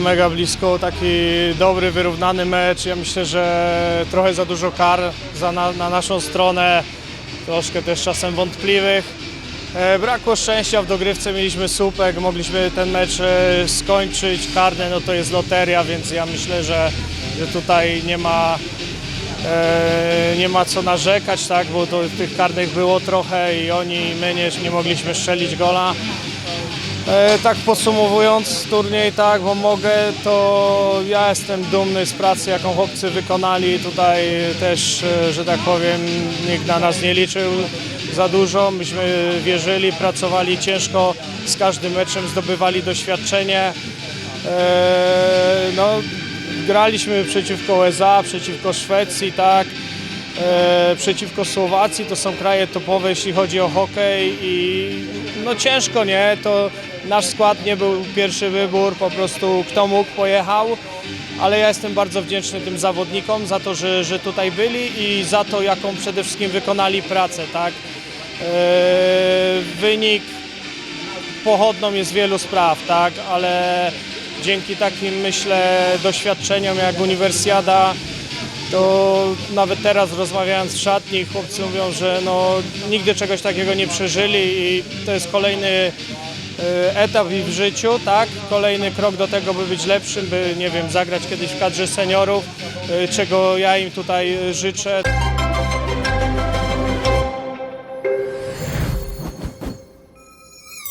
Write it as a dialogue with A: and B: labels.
A: Mega blisko, taki dobry, wyrównany mecz. Ja myślę, że trochę za dużo kar za na, na naszą stronę, troszkę też czasem wątpliwych. E, Brakło szczęścia w dogrywce, mieliśmy słupek, mogliśmy ten mecz e, skończyć. Karne no to jest loteria, więc ja myślę, że, że tutaj nie ma, e, nie ma co narzekać, tak, bo to, tych karnych było trochę i oni, my nie, nie mogliśmy strzelić gola. E, tak podsumowując turniej, tak, bo mogę, to ja jestem dumny z pracy, jaką chłopcy wykonali. Tutaj też, e, że tak powiem, nikt na nas nie liczył za dużo. Myśmy wierzyli, pracowali ciężko, z każdym meczem zdobywali doświadczenie. E, no, graliśmy przeciwko USA, przeciwko Szwecji, tak. E, przeciwko Słowacji. To są kraje topowe, jeśli chodzi o hokej i no ciężko, nie? To nasz skład nie był pierwszy wybór, po prostu kto mógł pojechał, ale ja jestem bardzo wdzięczny tym zawodnikom za to, że, że tutaj byli i za to, jaką przede wszystkim wykonali pracę, tak? E, wynik pochodną jest wielu spraw, tak, ale dzięki takim, myślę, doświadczeniom jak Uniwersjada, to nawet teraz rozmawiając w szatni, chłopcy mówią, że no, nigdy czegoś takiego nie przeżyli i to jest kolejny e, etap w ich życiu, tak? Kolejny krok do tego, by być lepszym, by, nie wiem, zagrać kiedyś w kadrze seniorów, e, czego ja im tutaj e, życzę.